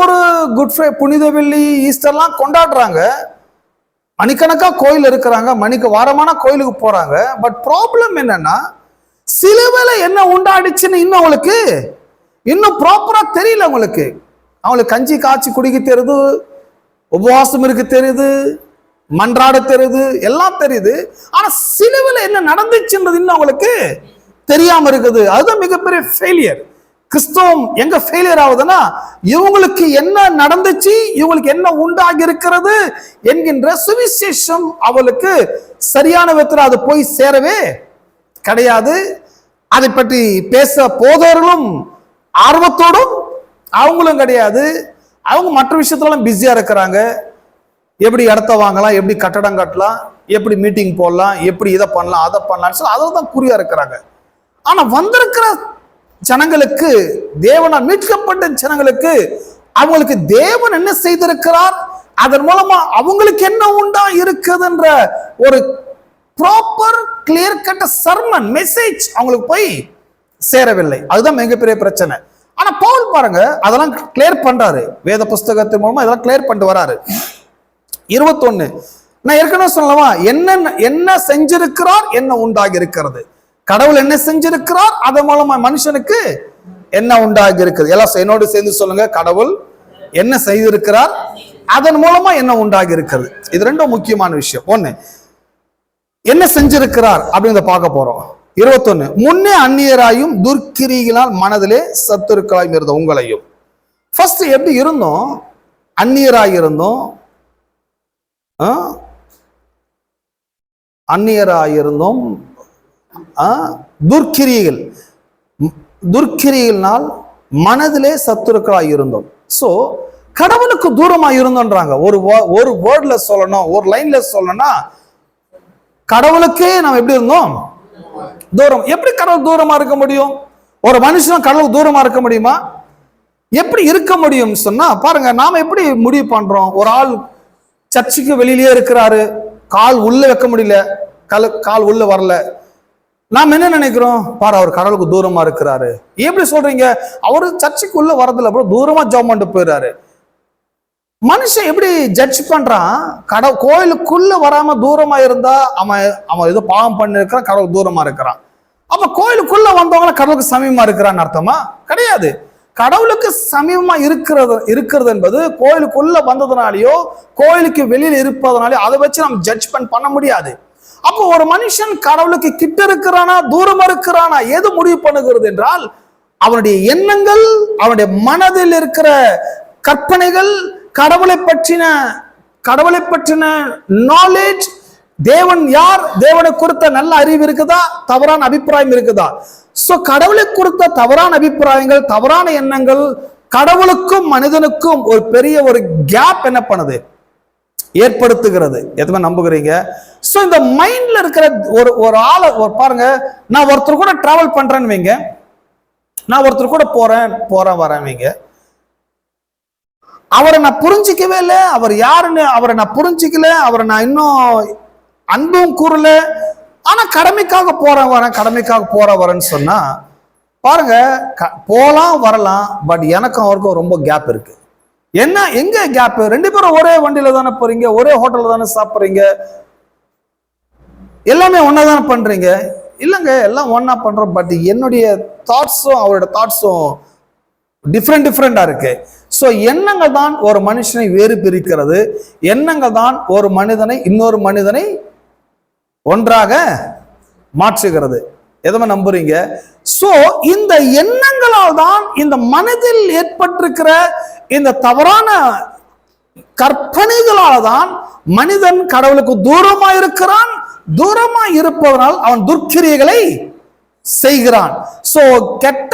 ஒரு good fry புனித வெள்ளி ஈஸ்டர்லாம் கொண்டாடுறாங்க. மணிக்கணக்காக கோயில் இருக்கிறாங்க. மணிக்கு வாரமான கோயிலுக்கு போகிறாங்க பட் ப்ராப்ளம் என்னன்னா சிலுவையில என்ன உண்டாடிச்சுன்னு இன்னும் அவங்களுக்கு இன்னும் ப்ராப்பராக தெரியல அவங்களுக்கு. அவங்களுக்கு கஞ்சி காய்ச்சி குடிக்க தெரியுது. உபவாசம் இருக்கு தெரியுது. மன்றாட தெரியுது. எல்லாம் தெரியுது. ஆனால் சிலுவையில என்ன நடந்துச்சுன்றது இன்னும் அவங்களுக்கு தெரியாமல் இருக்குது. அதுதான் மிகப்பெரிய ஃபெயிலியர் கிறிஸ்தவம் எங்க ஃபெயிலியர் ஆகுதுன்னா இவங்களுக்கு என்ன நடந்துச்சு இவங்களுக்கு என்ன உண்டாகி இருக்கிறது என்கின்ற சுவிசேஷம் அவளுக்கு சரியான விதத்தில் அது போய் சேரவே கிடையாது. அதை பற்றி பேச போதவர்களும் ஆர்வத்தோடும் அவங்களும் கிடையாது. அவங்க மற்ற விஷயத்துலலாம் பிஸியாக இருக்கிறாங்க. எப்படி இடத்த வாங்கலாம் எப்படி கட்டடம் கட்டலாம் எப்படி மீட்டிங் போடலாம் எப்படி இதை பண்ணலாம் அதை பண்ணலாம்னு சொல்லி அதில் தான் குறியாக இருக்கிறாங்க. ஆனால் வந்திருக்கிற ஜனங்களுக்கு தேவனால் மீட்கப்பட்ட ஜனங்களுக்கு அவங்களுக்கு தேவன் என்ன செய்திருக்கிறார்? அதன் மூலமா அவங்களுக்கு என்ன உண்டா இருக்குதுன்ற ஒரு ப்ராப்பர் கிளியர் கட்ட சர்மன் மெசேஜ் அவங்களுக்கு போய் சேரவில்லை. அதுதான் மிகப்பெரிய பிரச்சனை. ஆனா பவுல் பாருங்க அதெல்லாம் கிளியர் பண்றாரு. வேத புஸ்தகத்தின் மூலமா இதெல்லாம் கிளியர் பண்ணிட்டு வராரு. இருபத்தொன்னு நான் ஏற்கனவே சொல்லவா என்ன என்ன செஞ்சிருக்கிறார் என்ன உண்டாகி இருக்கிறது கடவுள் என்ன செஞ்சிருக்கிறார்? அதன் மூலமா மனுஷனுக்கு என்ன உண்டாகி இருக்குது எல்லாம் என்னோடு சேர்ந்து சொல்லுங்க கடவுள் என்ன செய்திருக்கிறார்? அதன் மூலமா என்ன உண்டாகி இருக்கிறது இது ரெண்டும் முக்கியமான விஷயம். ஒண்ணு என்ன செஞ்சிருக்கிறார் அப்படின்னு பார்க்க போறோம். இருபத்தொன்னு முன்னே அந்நியராயும் துர்க்கிரிகளால் மனதிலே சத்துருக்களாயும் இருந்த உங்களையும். ஃபர்ஸ்ட் எப்படி இருந்தோம்? அந்நியராய் இருந்தோம். ஆ? இருந்தோம். ஆ? துர்க்கிரியினால் மனதிலே சத்துருக்களாக இருந்தோம். ஸோ கடவுளுக்கு தூரமா இருந்தோன்றாங்க. ஒரு ஒரு வேர்ட்ல சொல்லணும் ஒரு லைன்ல சொல்லணும்னா கடவுளுக்கே நாம் எப்படி இருந்தோம்? தூரம். எப்படி கடவுள் தூரமா இருக்க முடியும்? ஒரு மனுஷன் கடவுள் தூரமா இருக்க முடியுமா? எப்படி இருக்க முடியும் சொன்னா பாருங்க நாம எப்படி முடிவு பண்றோம்? ஒரு ஆள் சர்ச்சுக்கு வெளியிலேயே இருக்கிறாரு. கால் உள்ள வைக்க முடியல. கால் கால் உள்ள வரல. நாம் என்ன நினைக்கிறோம்? பாரு அவர் கடவுளுக்கு தூரமா இருக்கிறாரு. எப்படி சொல்றீங்க? அவரு சர்ச்சுக்குள்ள வரதுல அப்புறம் தூரமா ஜாம் பண்ணிட்டு போயிடுறாரு மனுஷன் எப்படி ஜட்ஜ் பண்றான்? கடவுள் கோயிலுக்குள்ள வராம தூரமா இருந்தா அவன் அவன் ஏதோ பாவம் பண்ணிருக்கிறான் கடவுள் தூரமா இருக்கிறான். அப்ப கோயிலுக்குள்ள வந்தவங்கள கடவுளுக்கு சமீபமா இருக்கிறான்னு அர்த்தமா? கிடையாது. கடவுளுக்கு சமீபமா இருக்கிறது இருக்கிறது என்பது கோயிலுக்குள்ள வந்ததுனாலயோ கோயிலுக்கு வெளியில் இருப்பதனாலயோ அதை வச்சு நம்ம ஜட்ஜ்மெண்ட் பண்ண முடியாது. அப்போ ஒரு மனுஷன் கடவுளுக்கு கிட்ட இருக்கிறானா தூரமா இருக்கிறானா எது முடிவு பண்ணுகிறது என்றால் அவனுடைய எண்ணங்கள் அவனுடைய மனதில் இருக்கிற கற்பனைகள் கடவுளை பற்றின கடவுளை பற்றின நாலேஜ் தேவன் யார் தேவனை குறித்த நல்ல அறிவு இருக்குதா தவறான அபிப்பிராயம் இருக்குதா? சோ கடவுளை குறித்த தவறான அபிப்பிராயங்கள் தவறான எண்ணங்கள் கடவுளுக்கும் மனிதனுக்கும் ஒரு பெரிய ஒரு கேப் என்ன பண்ணுது? ஏற்படுத்துகிறது. எதுவுமே நம்புகிறீங்க? ஸோ இந்த மைண்டில் இருக்கிற ஒரு ஒரு ஆளை ஒரு பாருங்க நான் ஒருத்தர் கூட ட்ராவல் பண்ணுறேன்னு வைங்க. நான் ஒருத்தர் கூட போகிறேன் போகிறேன் வரேன் வைங்க. அவரை நான் புரிஞ்சிக்கவே இல்லை. அவர் யாருன்னு அவரை நான் புரிஞ்சிக்கல. அவரை நான் இன்னும் அன்பும் கூறல. ஆனால் கடமைக்காக போகிறேன் வரேன் கடமைக்காக போகிற வரேன்னு சொன்னால் பாருங்க க- போகலாம் வரலாம் பட் எனக்கும் அவருக்கும் ரொம்ப கேப் இருக்குது என்ன எங்க கேப் ரெண்டு பேரும் ஒரே வண்டியில தானே போறீங்க ஒரே ஹோட்டல்ல தானே சாப்பிடுறீங்க? எல்லாமே ஒன்னா தானே பண்றீங்க? இல்லைங்க எல்லாம் ஒன்னா பண்றோம் பட் என்னுடைய தாட்ஸும் அவரோட தாட்ஸும் டிஃப்ரெண்ட் டிஃப்ரெண்டா இருக்கு. ஸோ எண்ணங்கள் தான் ஒரு மனுஷனை வேறு பிரிக்கிறது. எண்ணங்கள் தான் ஒரு மனிதனை இன்னொரு மனிதனை ஒன்றாக மாற்றுகிறது. எதமே நம்புறீங்க? ஸோ இந்த எண்ணங்களால் தான் இந்த மனதில் ஏற்பட்டிருக்கிற இந்த தவறான கற்பனைகளால் தான் மனிதன் கடவுளுக்கு தூரமா இருக்கிறான் தூரமா இருப்பதனால் அவன் துர்க்கிரியைகளை செய்கிறான். சோ கெட்ட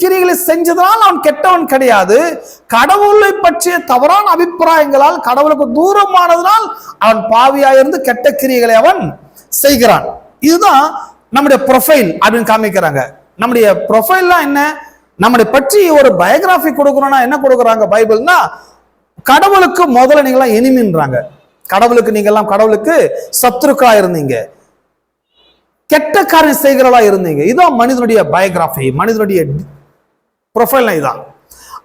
கிரிகளை செஞ்சதனால் அவன் கெட்டவன் கிடையாது. கடவுளை பற்றிய தவறான அபிப்பிராயங்களால் கடவுளுக்கு தூரமானதனால் அவன் பாவியாயிருந்து கெட்ட கிரியைகளை அவன் செய்கிறான். இதுதான் நம்முடைய ப்ரொஃபைல் அப்படின்னு காமிக்கிறாங்க. நம்முடைய ப்ரொஃபைல்லாம் என்ன? நம்மளை பற்றி ஒரு பயோகிராஃபி கொடுக்கணும்னா என்ன கொடுக்குறாங்க? பைபிள்னா கடவுளுக்கு முதல்ல நீங்களாம் எனிமின்றாங்க கடவுளுக்கு நீங்கெல்லாம் கடவுளுக்கு சத்துருக்கா இருந்தீங்க. கெட்ட காரியம் செய்கிறவளா இருந்தீங்க. இதான் மனிதனுடைய பயோகிராஃபி மனிதனுடைய ப்ரொஃபைல் இதுதான்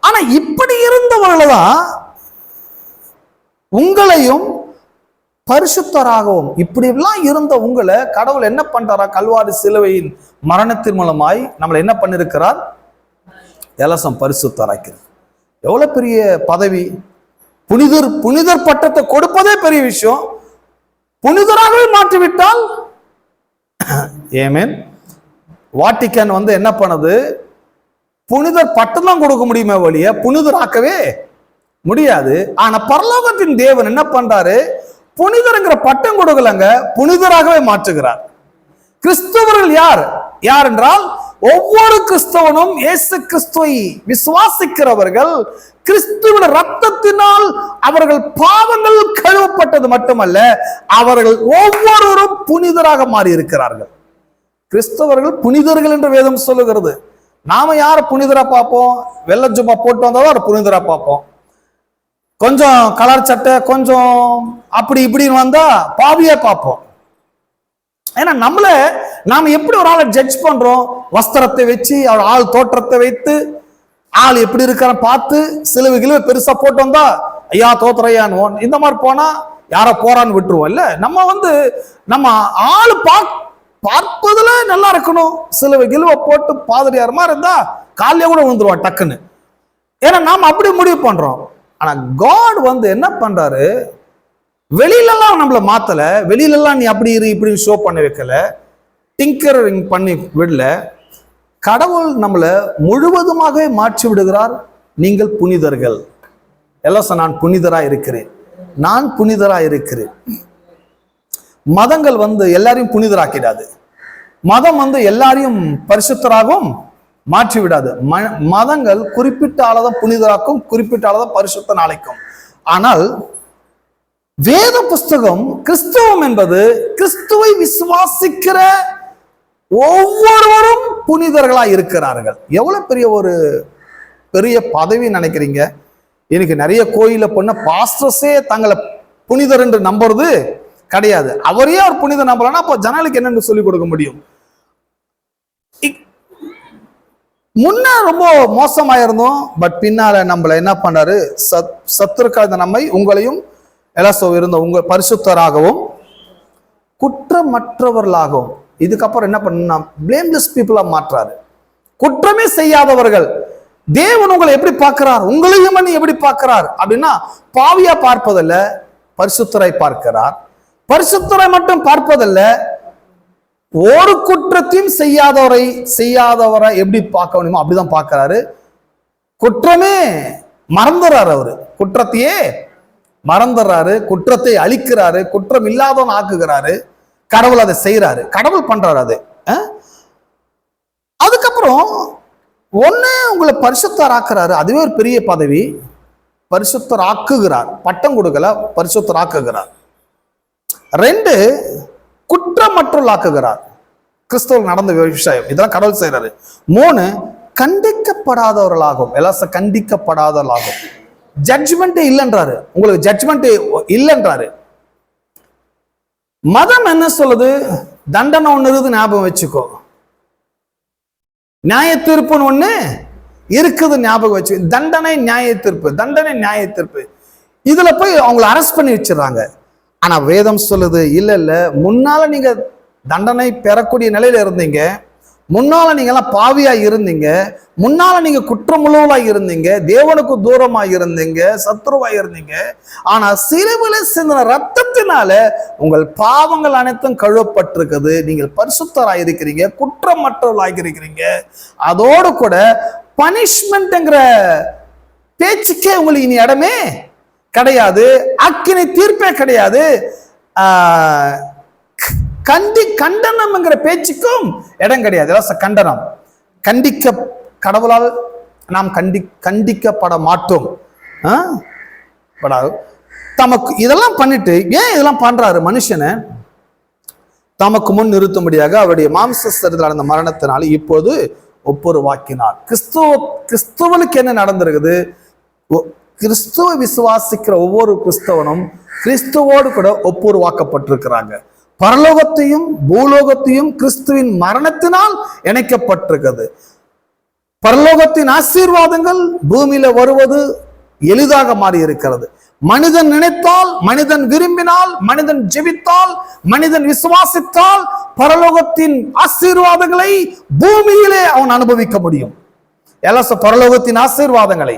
ஆனா இப்படி இருந்தவர்கள் தான் உங்களையும் பரிசுத்தராகவும் இப்படி எல்லாம் இருந்த உங்களை கடவுள் என்ன பண்றாரா? கல்வாரி சிலுவையின் மரணத்தின் மூலமாய் நம்மளை என்ன பண்ணிருக்கிறார்? எலசம் பரிசுத்தராக்கிறது. எவ்வளோ பெரிய பதவி? புனிதர் புனிதர் பட்டத்தை கொடுப்பதே பெரிய விஷயம். புனிதராகவே மாற்றிவிட்டால் ஏமேன். வாட்டிக்கன் வந்து என்ன பண்ணுது? புனிதர் பட்டம் தான் கொடுக்க முடியுமே வழிய புனிதராக்கவே முடியாது. ஆனா பரலோகத்தின் தேவன் என்ன பண்றாரு? புனிதருங்கிற பட்டம் கொடுக்கலங்க புனிதராகவே மாற்றுகிறார். கிறிஸ்தவர்கள் யார்? யார் என்றால் ஒவ்வொரு கிறிஸ்தவனும் இயேசு கிறிஸ்துவை விசுவாசிக்கிறவர்கள் கிறிஸ்துவின் ரத்தத்தினால் அவர்கள் பாவங்கள் கழுவப்பட்டது மட்டுமல்ல அவர்கள் ஒவ்வொருவரும் புனிதராக மாறி இருக்கிறார்கள் கிறிஸ்தவர்கள் புனிதர்கள் என்று வேதம் சொல்லுகிறது. நாம யார புனிதரா பார்ப்போம்? வெள்ள ஜும்மா போட்டு வந்தாலும் அவர் புனிதரா பார்ப்போம். கொஞ்சம் கலர் சட்டை கொஞ்சம் அப்படி இப்படின்னு வந்தா பாவியே பார்ப்போம். ஏன்னா நம்மள நாம எப்படி ஒரு ஆளை ஜட்ஜ் பண்றோம்? வஸ்திரத்தை வச்சு அவர் ஆள் தோற்றத்தை வைத்து ஆள் எப்படி இருக்கிற பார்த்து சிலுவை கிலுவை பெருசா போட்டு வந்தா ஐயா தோத்துறையான்னு இந்த மாதிரி போனா யார போறான்னு விட்டுருவோம் இல்ல? நம்ம வந்து நம்ம ஆள் பா பார்ப்பதுல நல்லா இருக்கணும். சிலுவை கிலுவை போட்டு பாதிரியார் மாதிரி இருந்தா காலையே கூட விழுந்துருவா டக்குன்னு. ஏன்னா நாம் அப்படி முடிவு பண்றோம். ஆனா காட் வந்து என்ன பண்றாரு? வெளியிலலாம் நம்மளை மாற்றலை வெளியிலலாம் நீ அப்படி இரு இப்படி ஷோ பண்ணி வைக்கல. டிங்கரிங் பண்ணி விடல. கடவுள் நம்மளை முழுவதுமாகவே மாற்றி விடுகிறார். நீங்கள் புனிதர்கள். எல்லாம் நான் புனிதராக இருக்கிறேன். நான் புனிதராக இருக்கிறேன். மதங்கள் வந்து எல்லாரையும் புனிதராக்கிடாது. மதம் வந்து எல்லாரையும் பரிசுத்தராகவும் மாற்றி விடாது. ம- மதங்கள் குறிப்பிட்ட ஆளதான் புனிதராக்கும் குறிப்பிட்ட ஆளதான் பரிசுத்த நாளைக்கும் ஆனால் வேத புஸ்தகம் கிறிஸ்துவம் என்பது கிறிஸ்துவை விசுவாசிக்கிற ஒவ்வொருவரும் புனிதர்களாக இருக்கிறார்கள். எவ்வளோ பெரிய ஒரு பெரிய பதவி நினைக்கிறீங்க? எனக்கு நிறைய கோயிலில் பண்ண பாஸ்டர்ஸே தங்களை புனிதர் என்று நம்புறது கிடையாது. அவரே அவர் புனித நம்பலன்னா அப்போ ஜனங்களுக்கு என்னென்னு சொல்லிக் கொடுக்க முடியும்? முன்ன ரொம்ப மோசமாக இருந்தோம் பட் பின்னால நம்மள என்ன பண்ணாரு? சத் சத்துருக்காத நம்மை உங்களையும் எலசோ இருந்த உங்க பரிசுத்தராகவும் குற்றமற்றவர்களாகவும். இதுக்கப்புறம் என்ன பண்ணா பிளேம்லெஸ் பீப்புளா மாற்றாரு. குற்றமே செய்யாதவர்கள். தேவன் உங்களை எப்படி பார்க்கிறார்? உங்களையும் எப்படி பார்க்கிறார்? அப்படின்னா பாவியா பார்ப்பதில்ல பரிசுத்தரை பார்க்கிறார். பரிசுத்தரை மட்டும் பார்ப்பதில்ல ஒரு குற்றத்தையும் செய்யாதவரை செய்யாதவரை எப்படி பார்க்க முடியுமோ அப்படிதான் பார்க்கிறாரு. குற்றமே மறந்துறாரு அவரு. குற்றத்தையே மறந்துடுறாரு குற்றத்தை அழிக்கிறாரு குற்றம் இல்லாதவன் ஆக்குகிறாரு கடவுள் அதை செய்யறாரு கடவுள் பண்றாரு அது. அதுக்கப்புறம் ஒண்ணு உங்களை பரிசுத்தர் ஆக்குறாரு. அதுவே ஒரு பெரிய பதவி. பரிசுத்தர் ஆக்குகிறார். பட்டம் கொடுக்கல பரிசுத்தர் ஆக்குகிறார். ரெண்டு குற்றமற்றுள் ஆக்குகிறார். கிறிஸ்தவர்கள் நடந்த விஷயம் இதெல்லாம் கடவுள் செய்கிறாரு மூணு கண்டிக்கப்படாதவர்களாகும். எல்லாம் கண்டிக்கப்படாதவர்களாகும். ஜட்ஜ்மெண்ட்டே இல்லைன்றாரு. உங்களுக்கு ஜட்ஜ்மெண்ட் இல்லைன்றாரு. மதம் என்ன சொல்லுது? தண்டனை ஒன்று இருக்குது ஞாபகம் வச்சுக்கோ. நியாய தீர்ப்புன்னு ஒன்று இருக்குது ஞாபகம் வச்சு. தண்டனை நியாய தீர்ப்பு தண்டனை நியாய தீர்ப்பு இதுல போய் அவங்கள அரெஸ்ட் பண்ணி வச்சிடுறாங்க. ஆனா வேதம் சொல்லுது இல்லை இல்லை. முன்னால் நீங்கள் தண்டனை பெறக்கூடிய நிலையில இருந்தீங்க. முன்னால நீங்கெல்லாம் பாவியா இருந்தீங்க. முன்னால நீங்க குற்றமுழுவலா இருந்தீங்க. தேவனுக்கு தூரமா இருந்தீங்க. சத்ருவா இருந்தீங்க. ஆனா சிறுவில சிந்தின ரத்தத்தினால உங்கள் பாவங்கள் அனைத்தும் கழுவப்பட்டிருக்குது. நீங்கள் பரிசுத்தராக இருக்கிறீங்க. குற்றமற்றவர்களாக இருக்கிறீங்க அதோடு கூட பனிஷ்மெண்ட்ங்கிற பேச்சுக்கே உங்களுக்கு இனி இடமே கிடையாது. அக்கினி தீர்ப்பே கிடையாது. கண்டி கண்டனம்ங்கிற பேச்சுக்கும் இடம் கிடையாது. இலவச கண்டனம். கண்டிக்க கடவுளால் நாம் கண்டி கண்டிக்கப்பட மாட்டோம். ஆ? படாது. தமக்கு இதெல்லாம் பண்ணிட்டு ஏன் இதெல்லாம் பண்றாரு மனுஷனை? தமக்கு முன் நிறுத்தும்படியாக அவருடைய மாம்சஸ்தரத்தில் நடந்த மரணத்தினால் இப்போது ஒப்புருவாக்கினார். கிறிஸ்துவ கிறிஸ்துவனுக்கு என்ன நடந்திருக்குது? ஒ- கிறிஸ்துவ விசுவாசிக்கிற ஒவ்வொரு கிறிஸ்தவனும் கிறிஸ்துவோடு கூட ஒப்புருவாக்கப்பட்டிருக்கிறாங்க. பரலோகத்தையும் பூலோகத்தையும் கிறிஸ்துவின் மரணத்தினால் இணைக்கப்பட்டிருக்கிறது. பரலோகத்தின் ஆசீர்வாதங்கள் பூமியில வருவது எளிதாக மாறி இருக்கிறது மனிதன் நினைத்தால் மனிதன் விரும்பினால் மனிதன் ஜெபித்தால் மனிதன் விசுவாசித்தால் பரலோகத்தின் ஆசீர்வாதங்களை பூமியிலே அவன் அனுபவிக்க முடியும். எல்லாம் பரலோகத்தின் ஆசீர்வாதங்களை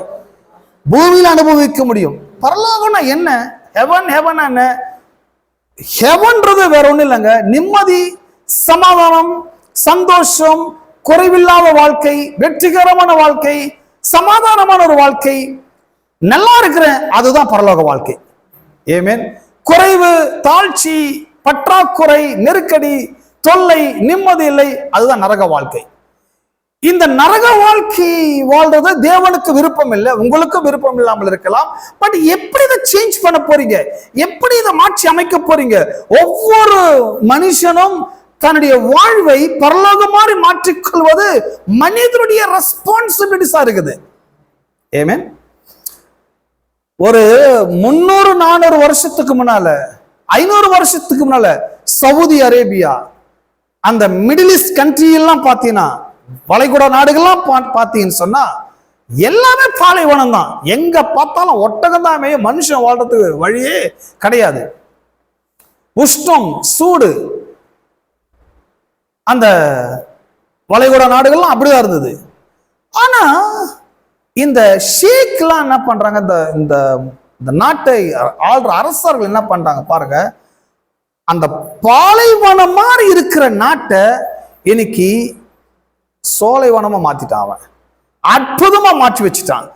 பூமியில் அனுபவிக்க முடியும். பரலோகம்னா என்ன? ஹெவன் ஹெவன் என்ன ஹெவன்றது வேற ஒன்றும் இல்லைங்க. நிம்மதி சமாதானம் சந்தோஷம் குறைவில்லாத வாழ்க்கை வெற்றிகரமான வாழ்க்கை சமாதானமான ஒரு வாழ்க்கை. நல்லா இருக்கிறேன் அதுதான் பரலோக வாழ்க்கை. ஏமேன் குறைவு தாழ்ச்சி பற்றாக்குறை நெருக்கடி தொல்லை நிம்மதி இல்லை அதுதான் நரக வாழ்க்கை. இந்த நரக வாழ்க்கை வாழ்றது தேவனுக்கு விருப்பம் இல்லை உங்களுக்கும் விருப்பம் இல்லாமல் இருக்கலாம். பட் எப்படி இதை சேஞ்ச் பண்ண போறீங்க? எப்படி இதை மாற்றி அமைக்க போறீங்க? ஒவ்வொரு மனுஷனும் தன்னுடைய வாழ்வை பரலோக மாதிரி மாற்றிக்கொள்வது மனிதனுடைய ரெஸ்பான்சிபிலிட்டிஸா இருக்குது. ஏமே ஒரு முன்னூறு நானூறு வருஷத்துக்கு முன்னால ஐநூறு வருஷத்துக்கு முன்னால சவுதி அரேபியா அந்த மிடில் ஈஸ்ட் கண்ட்ரி எல்லாம் பார்த்தீங்கன்னா வளைகுடா நாடுகள்லாம் பா- பார்த்தீங்கன்னு சொன்னா எல்லாமே பாலைவனம் தான். எங்க பார்த்தாலும் ஒட்டகம் தான் மனுஷன் வாழ்றதுக்கு வழியே கிடையாது. உஷ்ணம் சூடு அந்த வளைகுடா நாடுகள்லாம் அப்படிதான் இருந்தது. ஆனா இந்த ஷேக்லாம் என்ன பண்றாங்க? இந்த இந்த இந்த நாட்டை ஆள்ற அரசர்கள் என்ன பண்றாங்க பாருங்க. அந்த பாலைவனம் மாதிரி இருக்கிற நாட்டை இன்னைக்கு சோலைவனமா மாத்திட்டான் அவன். அற்புதமா மாற்றி வச்சுட்டான்.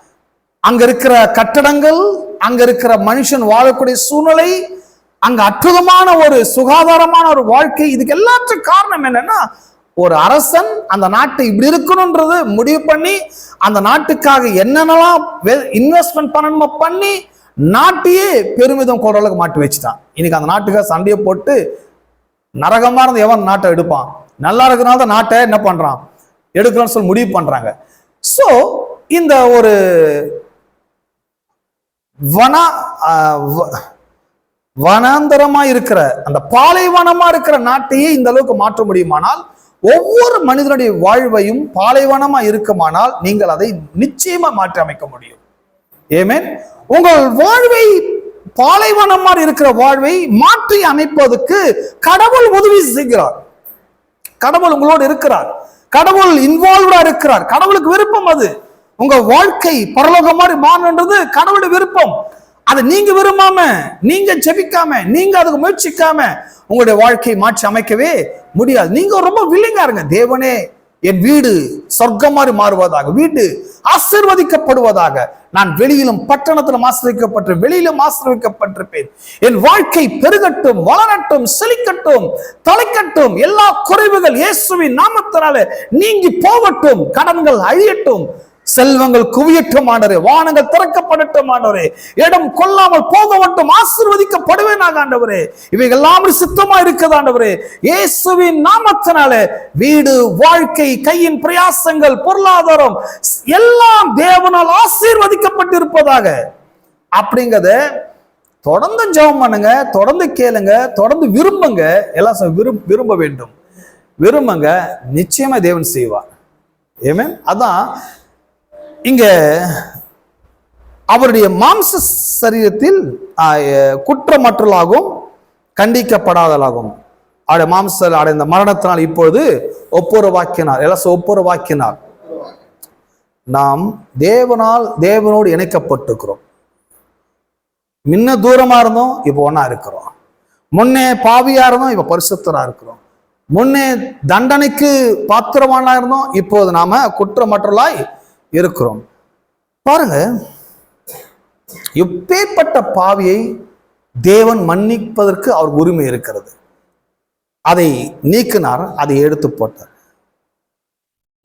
அங்க இருக்கிற கட்டடங்கள் அங்க இருக்கிற மனுஷன் வாழக்கூடிய சூழ்நிலை அங்க அற்புதமான ஒரு சுகாதாரமான ஒரு வாழ்க்கை இதுக்கு எல்லாத்துக்கும் காரணம் என்னன்னா ஒரு அரசன் அந்த நாட்டை இப்படி இருக்கணும்ன்றது முடிவு பண்ணி அந்த நாட்டுக்காக என்னென்னலாம் இன்வெஸ்ட்மெண்ட் பண்ணணுமோ பண்ணி நாட்டையே பெருமிதம் கொள்ற அளவுக்கு மாட்டி வச்சுட்டான். இன்னைக்கு அந்த நாட்டுக்காக சண்டையை போட்டு நரகமா இருந்த எவன் நாட்டை எடுப்பான்? நல்லா இருக்கிறனால தான் நாட்டை என்ன பண்றான்? எடுக்கணும்னு சொல்லி முடிவு பண்றாங்க. சோ இந்த ஒரு வன ஆஹ், வனாந்தரமா இருக்கிற அந்த பாலைவனமா இருக்கிற நாட்டையே இந்த அளவுக்கு மாற்ற முடியுமானால் ஒவ்வொரு மனிதனுடைய வாழ்வையும் பாலைவனமா இருக்குமானால் நீங்கள் அதை நிச்சயமா மாற்றி அமைக்க முடியும். ஏமேன் உங்கள் வாழ்வை பாலைவனமா இருக்கிற வாழ்வை மாற்றி அமைப்பதற்கு கடவுள் உதவி செய்கிறார். கடவுள் உங்களோடு இருக்கிறார். கடவுள் இன்வால்வ்டா இருக்கிறார். கடவுளுக்கு விருப்பம் அது. உங்க வாழ்க்கை பரலோகம் மாதிரி மாறணுன்றது கடவுளுடைய விருப்பம். அதை நீங்க விரும்பாம நீங்க ஜெபிக்காம நீங்க அதுக்கு முயற்சிக்காம உங்களுடைய வாழ்க்கையை மாற்றி அமைக்கவே முடியாது. நீங்க ரொம்ப வில்லிங்கா இருங்க. தேவனே என் வீடு சொர்க்கம் மாதிரி மாறுவதாக வீடு ஆசீர்வதிக்கப்படுவதாக நான் வெளியிலும் பட்டணத்திலும் ஆசிரியக்கப்பட்டு வெளியிலும் ஆசிரியக்கப்பட்டிருப்பேன் என் வாழ்க்கை பெருகட்டும் வளரட்டும் செழிக்கட்டும் தலைக்கட்டும் எல்லா குறைவுகள் இயேசுவின் நாமத்தினால நீங்கி போகட்டும் கடன்கள் அழியட்டும். செல்வங்கள் குவியட்டும் ஆண்டவரே வானங்கள் திறக்கப்படட்டும் ஆண்டவரே. இடம் கொள்ளாமல் போகவட்டும் ஆசிர்வதிக்கப்படுவேன் ஆண்டவரே. இவைகள்லாம் சித்தமா இருக்குது ஆண்டவரே. இயேசுவின் நாமத்தினால வீடு வாழ்க்கை கையின் பிரயாசங்கள் பொருளாதாரம் எல்லாம் தேவனால் ஆசீர்வதிக்கப்பட்டிருப்பதாக. அப்படிங்கறத தொடர்ந்து ஜெபம் பண்ணுங்க தொடர்ந்து கேளுங்க தொடர்ந்து விரும்புங்க. எல்லாம் விரும் விரும்ப வேண்டும். விரும்புங்க நிச்சயமா தேவன் செய்வார். ஏமே அதான் இங்க அவருடைய மாம்ச சரீரத்தில் குற்றமற்றலாகும் கண்டிக்கப்படாதலாகும் அவருடைய மாம்ச அடைந்த மரணத்தினால் இப்பொழுது ஒப்புரவாக்கினார். எல்லாம் ஒப்புற வாக்கினார் நாம் தேவனால் தேவனோடு இணைக்கப்பட்டிருக்கிறோம். முன்ன தூரமா இருந்தோம் இப்போ ஒன்னா இருக்கிறோம். முன்னே பாவியா இருந்தோம் இப்ப பரிசுத்தரா இருக்கிறோம். முன்னே தண்டனைக்கு பாத்திரமானா இருந்தோம் இப்போது நாம குற்றமற்றலாய் இருக்கிறோம். பாருங்க எப்பேற்பட்ட பாவியை தேவன் மன்னிப்பதற்கு அவர் உரிமை இருக்கிறது. அதை நீக்கினார் அதை எடுத்து போட்டார்.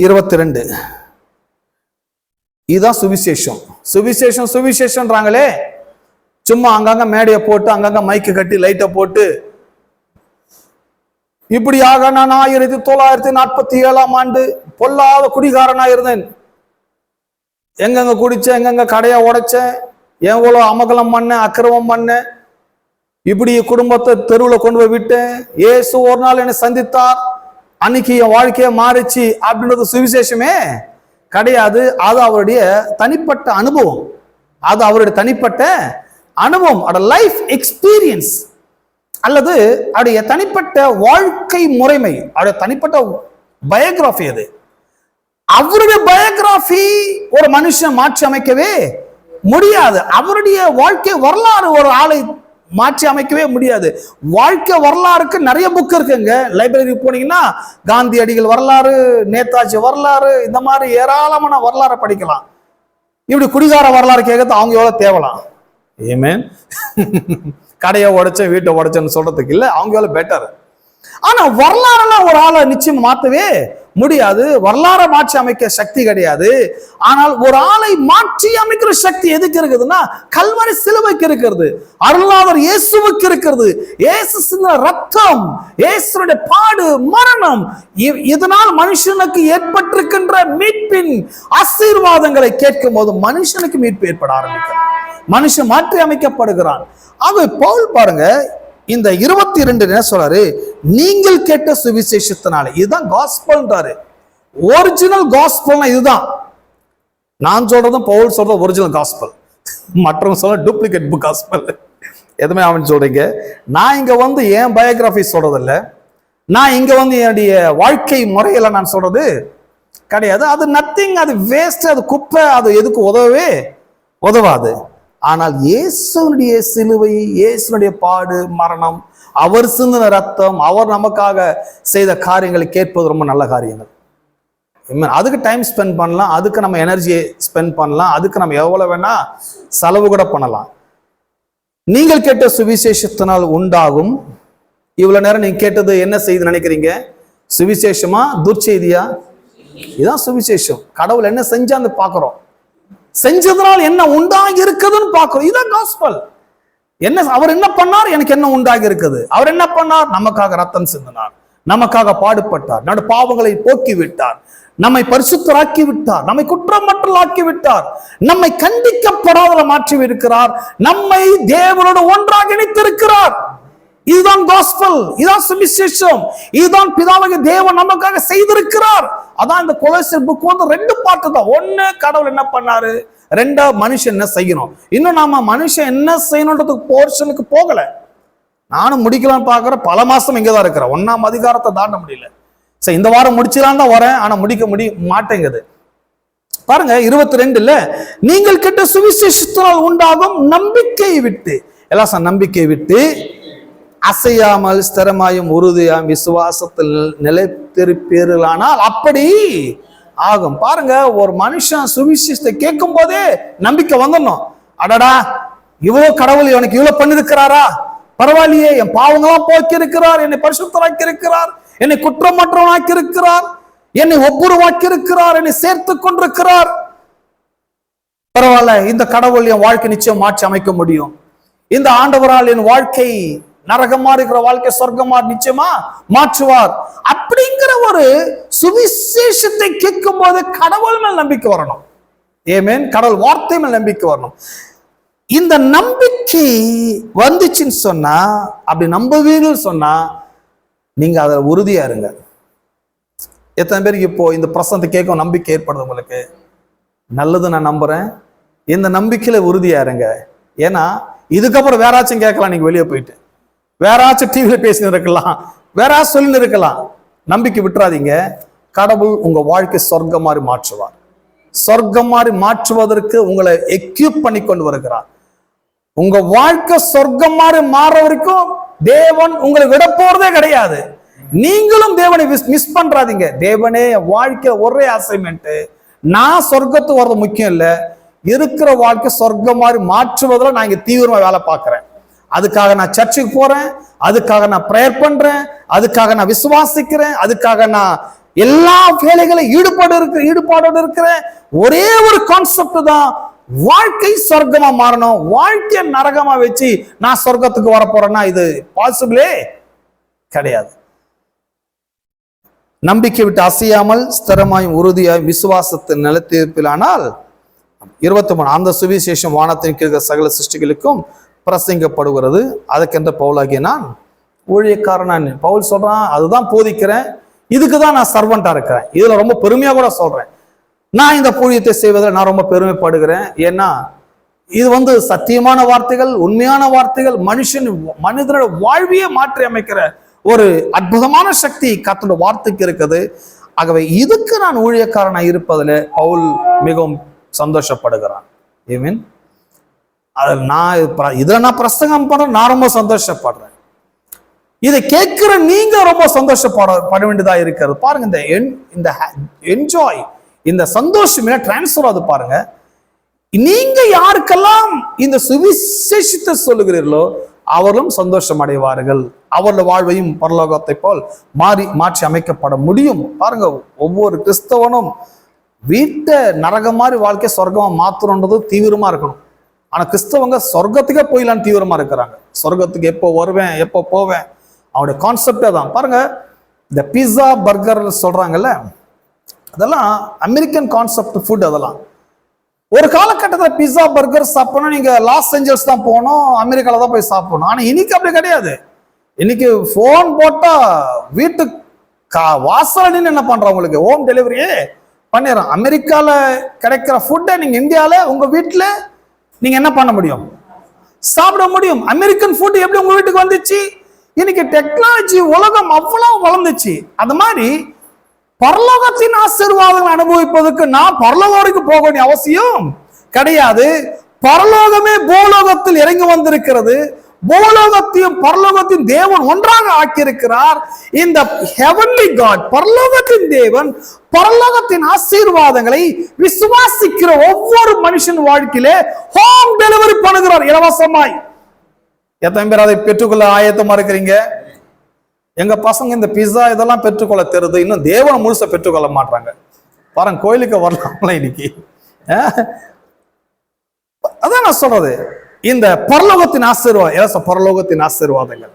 இருபத்தி ரெண்டு இதுதான் சுவிசேஷம். சுவிசேஷம் சுவிசேஷன்றாங்களே. சும்மா அங்கங்க மேடையை போட்டு அங்கங்க மைக்கு கட்டி லைட்டை போட்டு. இப்படியாக நான் ஆயிரத்தி தொள்ளாயிரத்தி நாற்பத்தி ஏழாம் ஆண்டு பொல்லாத குடிகாரனா இருந்தேன் எங்கெங்க குடிச்சேன் எங்கெங்க கடையை உடைச்சேன் எவ்வளோ அமகலம் பண்ணேன் அக்கிரமம் பண்ணேன் இப்படி குடும்பத்தை தெருவில் கொண்டு போய் விட்டேன். ஏசு ஒரு நாள் என்னை சந்தித்தார். அன்னைக்கு என் வாழ்க்கையை மாறிச்சு அப்படின்றது சுவிசேஷமே கிடையாது. அது அவருடைய தனிப்பட்ட அனுபவம். அது அவருடைய தனிப்பட்ட அனுபவம். அவருடைய லைஃப் எக்ஸ்பீரியன்ஸ் அல்லது அவருடைய தனிப்பட்ட வாழ்க்கை முறைமை. அவருடைய தனிப்பட்ட பயோகிராஃபி அது. அவருடைய பயோகிராஃபி ஒரு மனுஷன் மாற்றி அமைக்கவே முடியாது. அவருடைய வாழ்க்கை வரலாறு ஒரு ஆளை மாற்றி அமைக்கவே முடியாது. வாழ்க்கை வரலாறுக்கு நிறைய புக் இருக்குங்க. லைப்ரரி போனீங்கன்னா காந்தியடிகள் வரலாறு நேதாஜி வரலாறு இந்த மாதிரி ஏராளமான வரலாறை படிக்கலாம். இப்படி குடிகார வரலாறு கேட்கறது அவங்க எவ்வளோ தேவலாம்? ஏமே கடையை உடைச்சேன் வீட்டை உடைச்சேன்னு சொல்றதுக்கு இல்லை அவங்க எவ்வளோ பெட்டர் ஆனா வரலாறுலாம் ஒரு ஆளை நிச்சயம் மாற்றவே முடியாது. வரலாறை மாற்றி அமைக்க சக்தி கிடையாது. ஆனால் ஒரு ஆளை மாற்றி அமைக்கிற சக்தி எதுக்கு இருக்குதுன்னா கல்வரி சிலுவைக்கு இருக்கிறது. அருளாளர் இயேசுவுக்கு இருக்கிறது. இயேசு சிந்தின ரத்தம் இயேசுடைய பாடு மரணம் இதனால் மனுஷனுக்கு ஏற்பட்டிருக்கின்ற மீட்பின் ஆசீர்வாதங்களை கேட்கும் போது மனுஷனுக்கு மீட்பு ஏற்பட ஆரம்பிக்கிறது. மனுஷன் மாற்றி அமைக்கப்படுகிறான். ஆக பவுல் பாருங்க இந்த இருபத்தி ரெண்டு என்ன சொல்றாரு? நீங்கள் கேட்ட சுவிசேஷத்தினால. இதுதான் காஸ்பல்ன்றாரு ஒரிஜினல் காஸ்பல்னா இதுதான். நான் சொல்றதும் பவுல் சொல்றது ஒரிஜினல் காஸ்பல் மற்றவங்க சொல்ல டூப்ளிகேட் புக் காஸ்பல் எதுவுமே அவன் சொல்றீங்க? நான் இங்க வந்து என் பயோகிராஃபி சொல்றதில்ல. நான் இங்க வந்து என்னுடைய வாழ்க்கை முறையில நான் சொல்றது கிடையாது. அது நத்திங் அது வேஸ்ட் அது குப்பை அது எதுக்கு உதவவே உதவாது. ஆனால் இயேசுனுடைய சிலுவை இயேசுனுடைய பாடு மரணம் அவர் சிந்தின ரத்தம் அவர் நமக்காக செய்த காரியங்களை கேட்பது ரொம்ப நல்ல காரியங்கள். அதுக்கு டைம் ஸ்பெண்ட் பண்ணலாம் அதுக்கு நம்ம எனர்ஜியை ஸ்பெண்ட் பண்ணலாம் அதுக்கு நம்ம எவ்வளோ வேணால் செலவு கூட பண்ணலாம். நீங்கள் கேட்ட சுவிசேஷத்தினால் உண்டாகும். இவ்வளோ நேரம் நீங்கள் கேட்டது என்ன செய்து நினைக்கிறீங்க? சுவிசேஷமா துர்ச்செய்தியா? இதுதான் சுவிசேஷம். கடவுள் என்ன செஞ்சான்னு பார்க்குறோம். செஞ்சதுனால் என்ன உண்டாகி இருக்குதுன்னு பார்க்கிறோம் இதுதான் காஸ்பல் என்ன அவர் என்ன பண்ணார்? எனக்கு என்ன உண்டாகி இருக்குது அவர் என்ன பண்ணார்? நமக்காக ரத்தம் சிந்தினார். நமக்காக பாடுபட்டார். நடு பாவங்களை போக்கி விட்டார் நம்மை பரிசுத்தராக்கி விட்டார் நம்மை குற்றமற்றல் ஆக்கி விட்டார் நம்மை கண்டிக்கப்படாதல மாற்றி இருக்கிறார் நம்மை தேவனோடு ஒன்றாக இணைத்திருக்கிறார். இதுதான் காஸ்பல் இதுதான் சுவிசேஷம். இதுதான் பிதாவாகிய தேவன் நமக்காக செய்திருக்கிறார். அதான் இந்த கொலோசியர் புக் வந்து ரெண்டு பாட்டு தான். ஒன்று கடவுள் என்ன பண்ணாரு? ரெண்டா மனுஷன் என்ன செய்யணும்? இன்னும் நாம மனுஷன் என்ன செய்யணுன்றதுக்கு போர்ஷனுக்கு போகல. நானும் முடிக்கலாம்னு பார்க்குறேன் பல மாசம் இங்கே தான் இருக்கிறேன். ஒன்னாம் அதிகாரத்தை தாண்ட முடியல. சரி இந்த வாரம் முடிச்சிடலாம் தான் வரேன். ஆனா முடிக்க முடிய மாட்டேங்குது. பாருங்க இருபத்தி ரெண்டுல நீங்கள் கெட்ட சுவிசேஷத்தினால் உண்டாகும் நம்பிக்கையை விட்டு. எல்லாம் சார் நம்பிக்கையை விட்டு. அசையாமல் ஸ்திரமாயும் உறுதியாம் விசுவாசத்தில் நிலைத்திருப்பீர்களானால் அப்படி ஆகும். பாருங்க ஒரு மனுஷன் சுவிசேஷத்தை கேட்கும் போதே நம்பிக்கை வந்துடணும் அடடா இவ்வளவு கடவுள் எனக்கு இவ்வளவு பண்ணிருக்கிறாரா பரவாயில்லையே என் பாவங்களாம் போக்கி இருக்கிறார் என்னை பரிசுத்தராக்கி இருக்கிறார் என்னை குற்றமற்றவனாக்கி இருக்கிறார் என்னை ஒப்புரவாக்கி இருக்கிறார் என்னை சேர்த்து கொண்டிருக்கிறார். பரவாயில்ல இந்த கடவுள் என் வாழ்க்கை நிச்சயம் மாற்றி அமைக்க முடியும். இந்த ஆண்டவரால் என் வாழ்க்கை நரகமா இருக்கிற வாழ்க்கை சொர்க்கமா நிச்சயமா? மாற்றுவார். அப்படிங்கிற ஒரு சுவிசேஷத்தை கேட்கும் போது கடவுள் மேல் நம்பிக்கை வரணும். ஏமேன் கடவுள் வார்த்தை மேல் நம்பிக்கை வரணும். இந்த நம்பிக்கை வந்துச்சுன்னு சொன்னா அப்படி நம்புவீர்கள் சொன்னா நீங்க அதை உறுதியா இருங்க. எத்தனை பேருக்கு இப்போ இந்த பிரசனத்தை கேட்கும் நம்பிக்கை ஏற்படுது உங்களுக்கு? நல்லது நான் நம்புறேன். இந்த நம்பிக்கையில உறுதியா இருங்க. ஏன்னா இதுக்கப்புறம் வேறாச்சும் கேட்கலாம் நீங்க வெளியே போயிட்டு. வேறாச்சும் டிவியில் பேசின்னு இருக்கலாம் வேறாச்சும் சொல்லின்னு இருக்கலாம் நம்பிக்கை விட்டுறாதீங்க. கடவுள் உங்க வாழ்க்கை சொர்க்கம் மாதிரி மாற்றுவார். சொர்க்கம் மாதிரி மாற்றுவதற்கு உங்களை எக்யூப் பண்ணி கொண்டு வருகிறார். உங்க வாழ்க்கை சொர்க்கம் மாதிரி மாற வரைக்கும் தேவன் உங்களை விட போறதே கிடையாது. நீங்களும் தேவனை மிஸ் பண்றாதீங்க. தேவனே வாழ்க்கை ஒரே அசைன்மெண்ட் நான் சொர்க்கத்து வர்றது முக்கியம் இல்லை. இருக்கிற வாழ்க்கை சொர்க்கம் மாதிரி மாற்றுவதில் நான் இங்கே தீவிரமாக வேலை பார்க்குறேன். அதுக்காக நான் சர்ச்சுக்கு போறேன் அதுக்காக நான் ப்ரேயர் பண்றேன் அதுக்காக நான் விசுவாசிக்கிறேன் அதுக்காக நான் எல்லா வேலைகளும் ஈடுபாடு இருக்கு ஈடுபாடோடு இருக்கிறேன். ஒரே ஒரு கான்செப்ட் தான் வாழ்க்கை சொர்க்கமா மாறணும் வாழ்க்கையை நரகமா வச்சு நான் சொர்க்கத்துக்கு வர போறேன்னா இது பாசிபிளே கிடையாது. நம்பிக்கை விட்டு அசையாமல் ஸ்திரமாயும் உறுதியாயும் விசுவாசத்தின் நிலத்திருப்பிலானால் இருபத்தி மூணு அந்த சுவிசேஷம் வானத்தின் கீழ் சகல சிருஷ்டிகளுக்கும் பிரசங்கப்படுகிறது அதுக்கென்ற பவுலாகிய நான் ஊழியக்காரன் பவுல் சொல்கிறான் அதுதான் போதிக்கிறேன். இதுக்கு தான் நான் சர்வெண்ட்டாக இருக்கிறேன். இதில் ரொம்ப பெருமையாக கூட சொல்கிறேன் நான் இந்த ஊழியத்தை செய்வதில் நான் ரொம்ப பெருமைப்படுகிறேன். ஏன்னா இது வந்து சத்தியமான வார்த்தைகள் உண்மையான வார்த்தைகள் மனுஷன் மனிதனோட வாழ்வையே மாற்றி அமைக்கிற ஒரு அற்புதமான சக்தி கத்தோட வார்த்தைக்கு இருக்குது. ஆகவே இதுக்கு நான் ஊழியக்காரனாக இருப்பதில் பவுல் மிகவும் சந்தோஷப்படுகிறான். ஐ மீன் அதில் நான் இதில் நான் பிரசங்கம் பண்ணுறேன் நான் ரொம்ப சந்தோஷப்படுறேன். இதை கேட்குற நீங்க ரொம்ப சந்தோஷப்பட பட வேண்டியதாக இருக்கிறது. பாருங்க இந்த என் இந்த என்ஜாய் இந்த சந்தோஷம் டிரான்ஸ்ஃபர் ஆகுது பாருங்க. நீங்க யாருக்கெல்லாம் இந்த சுவிசேஷத்தை சொல்லுகிறீர்களோ அவர்களும் சந்தோஷம் அடைவார்கள். அவர்கள் வாழ்வையும் பரலோகத்தை போல் மாறி மாற்றி அமைக்கப்பட முடியும். பாருங்க ஒவ்வொரு கிறிஸ்தவனும் வீட்டை நரகம் மாதிரி வாழ்க்கை சொர்க்கமாக மாத்தணுன்றது தீவிரமா இருக்கணும். ஆனா கிறிஸ்தவங்க சொர்க்கத்துக்கே போயிடலான்னு தீவிரமா இருக்கிறாங்க. சொர்க்கத்துக்கு எப்போ வருவேன் எப்போ போவேன்? அவனுடைய கான்செப்டே தான் பாருங்க இந்த பீஸா பர்கர் சொல்றாங்கல்ல அதெல்லாம் அமெரிக்கன் கான்செப்ட் ஃபுட் அதெல்லாம். ஒரு காலகட்டத்தில் பிஸா பர்கர் சாப்பிடணும் நீங்க லாஸ் ஏஞ்சல்ஸ் தான் போகணும் அமெரிக்கால தான் போய் சாப்பிடணும். ஆனால் இன்னைக்கு அப்படி கிடையாது. இன்னைக்கு ஃபோன் போட்டா வீட்டு கா வாசல் என்ன பண்றோம் உங்களுக்கு? ஹோம் டெலிவரியே பண்ணிடுறோம் அமெரிக்காவில் கிடைக்கிற ஃபுட்டை நீங்க இந்தியாவில் உங்க வீட்டில் நீங்க என்ன பண்ண முடியும்? சாப்பிட முடியும். அமெரிக்கன் ஃபுட் எப்படி உங்க வீட்டுக்கு வந்துச்சு? இன்னைக்கு டெக்னாலஜி உலகம் அவ்வளவு வளர்ந்துச்சு. அந்த மாதிரி பரலோகத்தின் ஆசீர்வாதங்கள் அனுபவிப்பதற்கு நான் பரலோகம் வரைக்கும் போக வேண்டிய அவசியம் கிடையாது. பரலோகமே பூலோகத்தில் இறங்கி வந்திருக்கிறது. பூலோகத்தையும் பரலோகத்தின் தேவன் ஒன்றாக ஆக்கியிருக்கிறார். இந்த ஹெவன்லி காட் பரலோகத்தின் தேவன் பரலோகத்தின் ஆசீர்வாதங்களை விசுவாசிக்கிற ஒவ்வொரு மனுஷன் வாழ்க்கையிலே ஹோம் டெலிவரி பண்ணுகிறார் இலவசமாய். எத்தனை பேர் அதை பெற்றுக்கொள்ள ஆயத்தமா இருக்கிறீங்க? எங்க பசங்க இந்த பிஸா இதெல்லாம் பெற்றுக்கொள்ள தெரியுது இன்னும் தேவனை முழுசை பெற்றுக்கொள்ள மாட்டாங்க பாருங்க கோயிலுக்கு வரலாம்ல இன்னைக்கு. அதான் நான் சொல்றது. இந்த பரலோகத்தின் ஆசீர்வாதம் எல்லாம் பரலோகத்தின் ஆசீர்வாதங்கள்.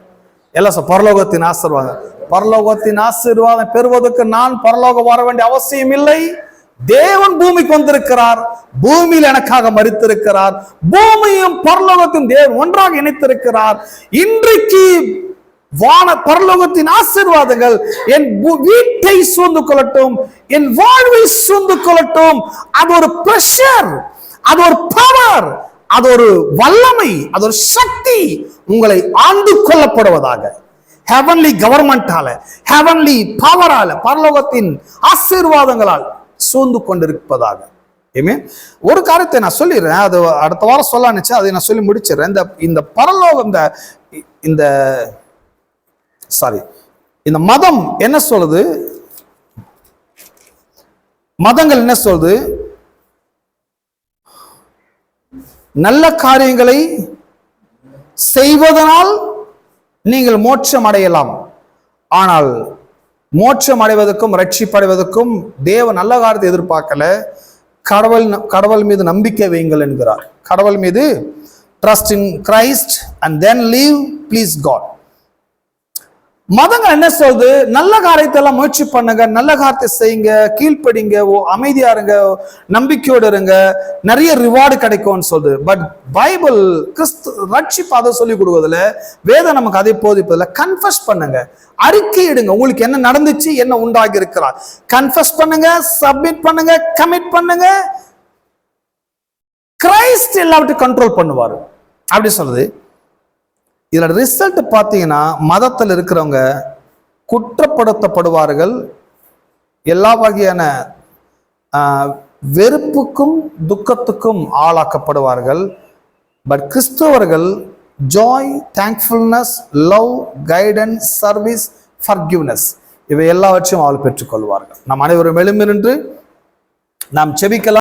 எல்லாம் பரலோகத்தின் ஆசீர்வாதம். பரலோகத்தின் ஆசீர்வாதம் பெறுவதற்கு நான் பரலோகம் வர வேண்டிய அவசியம் இல்லை. தேவன் பூமிக்கு வந்திருக்கிறார். பூமியில் எனக்காக மறித்திருக்கிறார் பூமியும் பரலோகத்தின் தேவன் ஒன்றாக இணைத்திருக்கிறார். இன்றைக்கு வான பரலோகத்தின் ஆசீர்வாதங்கள் என் வீட்டை சூழ்ந்து கொள்ளட்டும் என் வாழ்வை சூழ்ந்து கொள்ளட்டும். அது ஒரு பிரஷர் அது ஒரு பவர் அது ஒரு வல்லமை அது ஒரு சக்தி உங்களை ஆண்டு கொள்ளப்படுவதாக. ஹெவன்லி கவர்மெண்டால ஹெவன்லி பவரால பரலோகத்தின் ஆசீர்வாதங்களால் சூழ்ந்து கொண்டிருப்பதாக. ஏமே ஒரு காரியத்தை நான் சொல்லிடுறேன். அது அடுத்த வாரம் சொல்ல நினைச்சேன் அதை நான் சொல்லி முடிச்சிடுறேன். இந்த இந்த பரலோகம் இந்த இந்த சாரி இந்த மதம் என்ன சொல்லுது? மதங்கள் என்ன சொல்லுது? நல்ல காரியங்களை செய்வதனால் நீங்கள் மோட்சம் அடையலாம். ஆனால் மோட்சம் அடைவதற்கும் ரட்சிப்படைவதற்கும் தேவ நல்ல காரியத்தை எதிர்பார்க்கல. கடவுள் கடவுள் மீது நம்பிக்கை வையுங்கள் என்கிறார். கடவுள் மீது trust in Christ and then leave please God மதங்கள் என்ன சொல்றது நல்ல காரியத்தை எல்லாம் முயற்சி பண்ணுங்க நல்ல காரியத்தை செய்யுங்க கீழ்ப்படிங்க ஓ அமைதியா இருங்க நம்பிக்கையோடு இருங்க. நிறைய ரிவார்டு கிடைக்கும்னு சொல்லுது. பட் பைபிள் கிறிஸ்து ரட்சிப்பு அதை சொல்லி கொடுக்குறதுல வேதம் நமக்கு அதை போதிப்பதில் கன்ஃபஸ் பண்ணுங்க. அறிக்கை இடுங்க உங்களுக்கு என்ன நடந்துச்சு என்ன உண்டாகி இருக்கிறார் கன்ஃபஸ் பண்ணுங்க சப்மிட் பண்ணுங்க கமிட் பண்ணுங்க. கிரைஸ்ட் எல்லாவற்றையும் கண்ட்ரோல் பண்ணுவார். அப்படி சொல்றது இதில் ரிசல்ட் பார்த்தீங்கன்னா மதத்தில் இருக்கிறவங்க குற்றப்படுத்தப்படுவார்கள். எல்லா வகையான வெறுப்புக்கும் துக்கத்துக்கும் ஆளாக்கப்படுவார்கள். பட் கிறிஸ்தவர்கள் joy thankfulness love guidance service forgiveness இவை எல்லாவற்றையும் அவள் பெற்றுக்கொள்வார்கள். நாம் அனைவரும் எழுமிருந்து நாம் செபிக்கலாம்.